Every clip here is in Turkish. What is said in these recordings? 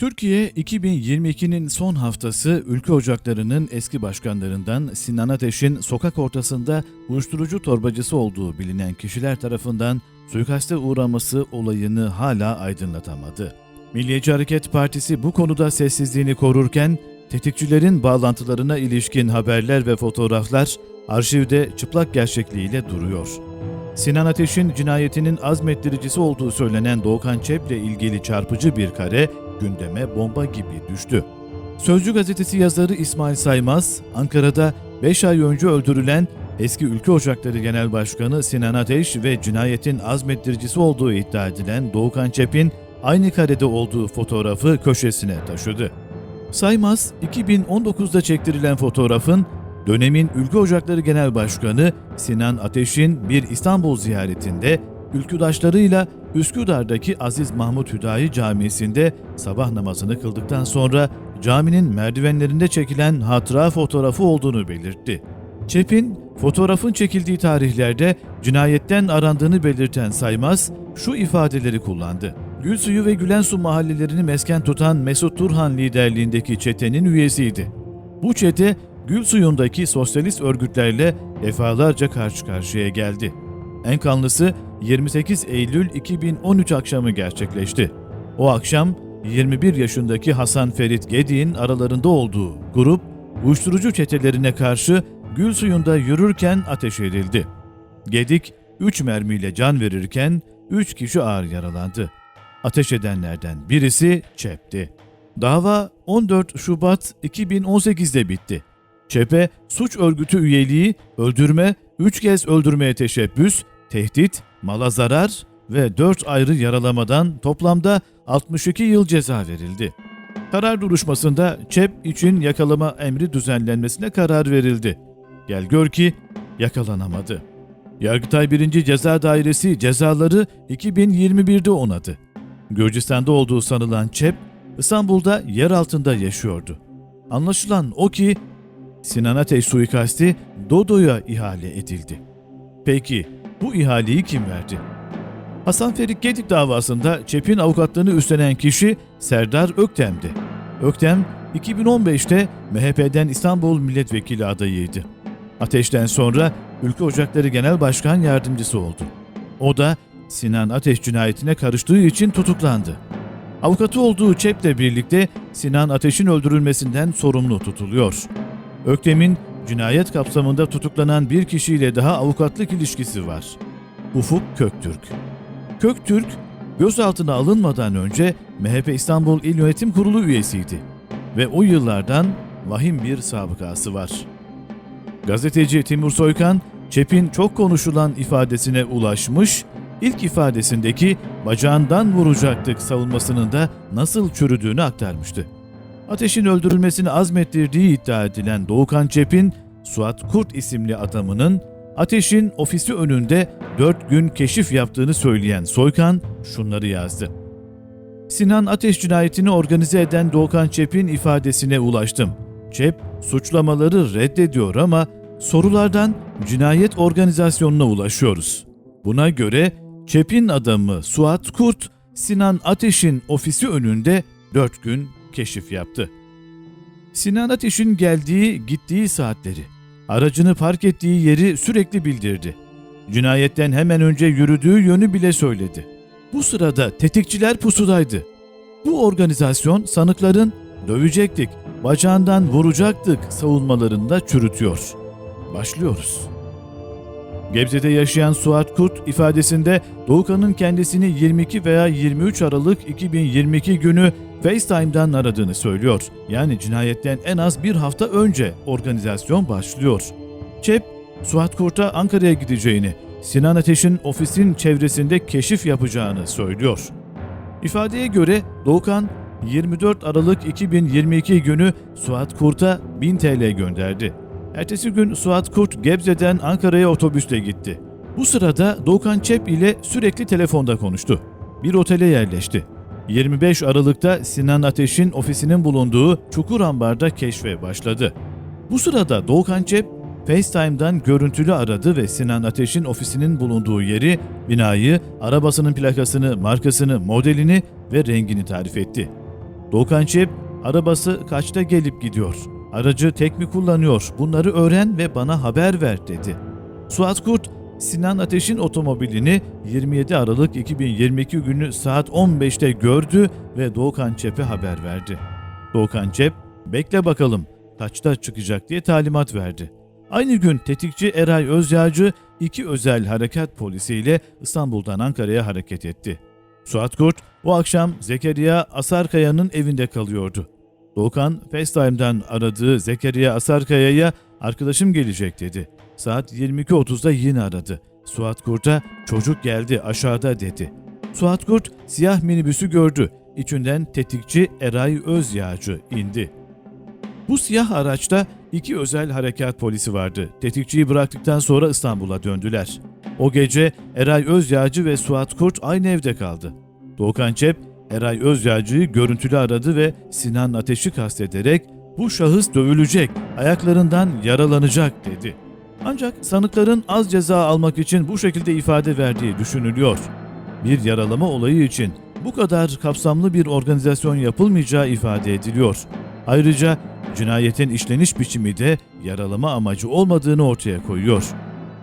Türkiye 2022'nin son haftası ülke ocaklarının eski başkanlarından Sinan Ateş'in sokak ortasında uyuşturucu torbacısı olduğu bilinen kişiler tarafından suikaste uğraması olayını hala aydınlatamadı. Milliyetçi Hareket Partisi bu konuda sessizliğini korurken tetikçilerin bağlantılarına ilişkin haberler ve fotoğraflar arşivde çıplak gerçekliğiyle duruyor. Sinan Ateş'in cinayetinin azmettiricisi olduğu söylenen Doğukan Çep'le ilgili çarpıcı bir kare gündeme bomba gibi düştü. Sözcü gazetesi yazarı İsmail Saymaz, Ankara'da 5 ay önce öldürülen eski Ülke Ocakları Genel Başkanı Sinan Ateş ve cinayetin azmettiricisi olduğu iddia edilen Doğukan Çep'in aynı karede olduğu fotoğrafı köşesine taşıdı. Saymaz, 2019'da çektirilen fotoğrafın dönemin Ülke Ocakları Genel Başkanı Sinan Ateş'in bir İstanbul ziyaretinde ülküdaşlarıyla Üsküdar'daki Aziz Mahmut Hüdayi Camisi'nde sabah namazını kıldıktan sonra caminin merdivenlerinde çekilen hatıra fotoğrafı olduğunu belirtti. Çep'in fotoğrafın çekildiği tarihlerde cinayetten arandığını belirten Saymaz şu ifadeleri kullandı. Gülsuyu ve Gülensu mahallelerini mesken tutan Mesut Turhan liderliğindeki çetenin üyesiydi. Bu çete Gülsuyu'ndaki sosyalist örgütlerle defalarca karşı karşıya geldi. En kanlısı 28 Eylül 2013 akşamı gerçekleşti. O akşam 21 yaşındaki Hasan Ferit Gedik'in aralarında olduğu grup uyuşturucu çetelerine karşı gül suyunda yürürken ateş edildi. Gedik 3 mermiyle can verirken 3 kişi ağır yaralandı. Ateş edenlerden birisi Çep'ti. Dava 14 Şubat 2018'de bitti. Çep'e suç örgütü üyeliği, öldürme, 3 kez öldürmeye teşebbüs, tehdit, mala zarar ve 4 ayrı yaralamadan toplamda 62 yıl ceza verildi. Karar duruşmasında ÇEP için yakalama emri düzenlenmesine karar verildi. Gel gör ki yakalanamadı. Yargıtay 1. Ceza Dairesi cezaları 2021'de onadı. Gürcistan'da olduğu sanılan ÇEP, İstanbul'da yer altında yaşıyordu. Anlaşılan o ki Sinan Ateş suikasti Dodo'ya ihale edildi. Peki bu ihaleyi kim verdi? Hasan Ferit Gedik davasında ÇEP'in avukatlığını üstlenen kişi Serdar Öktem'di. Öktem 2015'te MHP'den İstanbul Milletvekili adayıydı. Ateş'ten sonra Ülke Ocakları Genel Başkan Yardımcısı oldu. O da Sinan Ateş cinayetine karıştığı için tutuklandı. Avukatı olduğu ÇEP'le birlikte Sinan Ateş'in öldürülmesinden sorumlu tutuluyor. Öktem'in cinayet kapsamında tutuklanan bir kişiyle daha avukatlık ilişkisi var. Ufuk Köktürk. Köktürk, gözaltına alınmadan önce MHP İstanbul İl Yönetim Kurulu üyesiydi ve o yıllardan vahim bir sabıkası var. Gazeteci Timur Soykan, Çep'in çok konuşulan ifadesine ulaşmış, ilk ifadesindeki bacağından vuracaktık savunmasının da nasıl çürüdüğünü aktarmıştı. Ateş'in öldürülmesini azmettirdiği iddia edilen Doğukan Çep'in Suat Kurt isimli adamının Ateş'in ofisi önünde 4 gün keşif yaptığını söyleyen Soykan şunları yazdı. Sinan Ateş cinayetini organize eden Doğukan Çep'in ifadesine ulaştım. Çep suçlamaları reddediyor ama sorulardan cinayet organizasyonuna ulaşıyoruz. Buna göre Çep'in adamı Suat Kurt, Sinan Ateş'in ofisi önünde 4 gün keşif yaptı. Sinan Ateş'in geldiği, gittiği saatleri, aracını park ettiği yeri sürekli bildirdi. Cinayetten hemen önce yürüdüğü yönü bile söyledi. Bu sırada tetikçiler pusudaydı. Bu organizasyon sanıkların dövecektik, bacağından vuracaktık savunmalarında çürütüyor. Başlıyoruz. Gebze'de yaşayan Suat Kurt ifadesinde Doğukan'ın kendisini 22 veya 23 Aralık 2022 günü FaceTime'dan aradığını söylüyor. Yani cinayetten en az bir hafta önce organizasyon başlıyor. Çep, Suat Kurt'a Ankara'ya gideceğini, Sinan Ateş'in ofisin çevresinde keşif yapacağını söylüyor. İfadeye göre Doğukan 24 Aralık 2022 günü Suat Kurt'a 1000 TL gönderdi. Ertesi gün Suat Kurt Gebze'den Ankara'ya otobüsle gitti. Bu sırada Doğukan Çep ile sürekli telefonda konuştu. Bir otele yerleşti. 25 Aralık'ta Sinan Ateş'in ofisinin bulunduğu Çukurambar'da keşfe başladı. Bu sırada Doğukan Çep FaceTime'dan görüntülü aradı ve Sinan Ateş'in ofisinin bulunduğu yeri, binayı, arabasının plakasını, markasını, modelini ve rengini tarif etti. Doğukan Çep, arabası kaçta gelip gidiyor? Aracı tek mi kullanıyor? Bunları öğren ve bana haber ver dedi. Suat Kurt, Sinan Ateş'in otomobilini 27 Aralık 2022 günü saat 15'te gördü ve Doğukan Çep'e haber verdi. Doğukan Çep, bekle bakalım kaçta çıkacak diye talimat verdi. Aynı gün tetikçi Eray Özyağcı iki özel harekat polisiyle İstanbul'dan Ankara'ya hareket etti. Suat Kurt o akşam Zekeriya Asarkaya'nın evinde kalıyordu. Doğukan FaceTime'dan aradığı Zekeriya Asarkaya'ya arkadaşım gelecek dedi. Saat 22.30'da yine aradı. Suat Kurt'a çocuk geldi aşağıda dedi. Suat Kurt siyah minibüsü gördü. İçinden tetikçi Eray Özyağcı indi. Bu siyah araçta iki özel harekat polisi vardı. Tetikçiyi bıraktıktan sonra İstanbul'a döndüler. O gece Eray Özyağcı ve Suat Kurt aynı evde kaldı. Doğukan Çep, Eray Özyağcı'yı görüntülü aradı ve Sinan Ateş'i kastederek bu şahıs dövülecek, ayaklarından yaralanacak dedi. Ancak sanıkların az ceza almak için bu şekilde ifade verdiği düşünülüyor. Bir yaralama olayı için bu kadar kapsamlı bir organizasyon yapılmayacağı ifade ediliyor. Ayrıca cinayetin işleniş biçimi de yaralama amacı olmadığını ortaya koyuyor.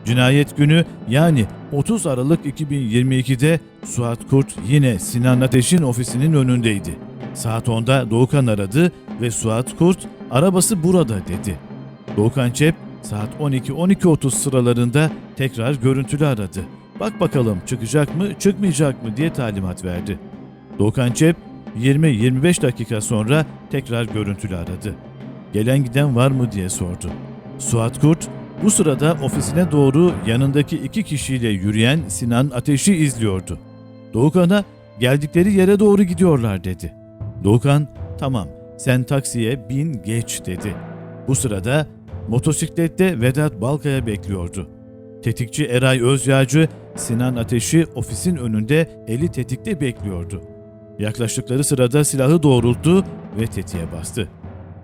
Cinayet günü yani 30 Aralık 2022'de Suat Kurt yine Sinan Ateş'in ofisinin önündeydi. Saat 10'da Doğukan aradı ve Suat Kurt arabası burada dedi. Doğukan Çep saat 12-12.30 sıralarında tekrar görüntülü aradı. Bak bakalım çıkacak mı çıkmayacak mı diye talimat verdi. Doğukan Çep 20-25 dakika sonra tekrar görüntülü aradı. Gelen giden var mı diye sordu. Suat Kurt bu sırada ofisine doğru yanındaki iki kişiyle yürüyen Sinan Ateş'i izliyordu. Doğukan'a geldikleri yere doğru gidiyorlar dedi. Doğukan tamam sen taksiye bin geç dedi. Bu sırada motosiklette Vedat Balkaya bekliyordu. Tetikçi Eray Özyağcı Sinan Ateş'i ofisin önünde eli tetikte bekliyordu. Yaklaştıkları sırada silahı doğrulttu ve tetiğe bastı.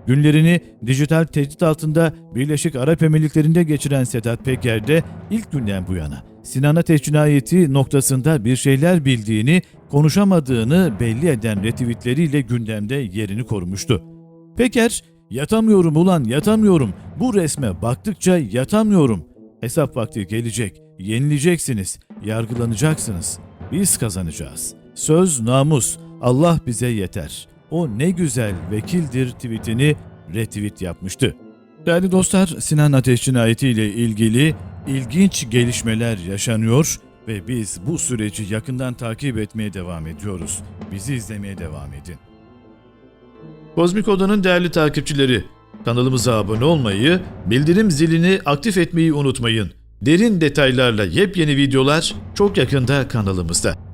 Günlerini dijital tehdit altında Birleşik Arap Emirlikleri'nde geçiren Sedat Peker de ilk günden bu yana Sinan Ateş cinayeti noktasında bir şeyler bildiğini, konuşamadığını belli eden retweetleriyle gündemde yerini korumuştu. Peker, yatamıyorum ulan yatamıyorum, bu resme baktıkça yatamıyorum. Hesap vakti gelecek, yenileceksiniz, yargılanacaksınız. Biz kazanacağız. Söz namus, Allah bize yeter. O ne güzel vekildir tweetini retweet yapmıştı. Değerli dostlar, Sinan Ateş cinayeti ile ilgili ilginç gelişmeler yaşanıyor ve biz bu süreci yakından takip etmeye devam ediyoruz. Bizi izlemeye devam edin. Kozmik Oda'nın değerli takipçileri, kanalımıza abone olmayı, bildirim zilini aktif etmeyi unutmayın. Derin detaylarla yepyeni videolar çok yakında kanalımızda.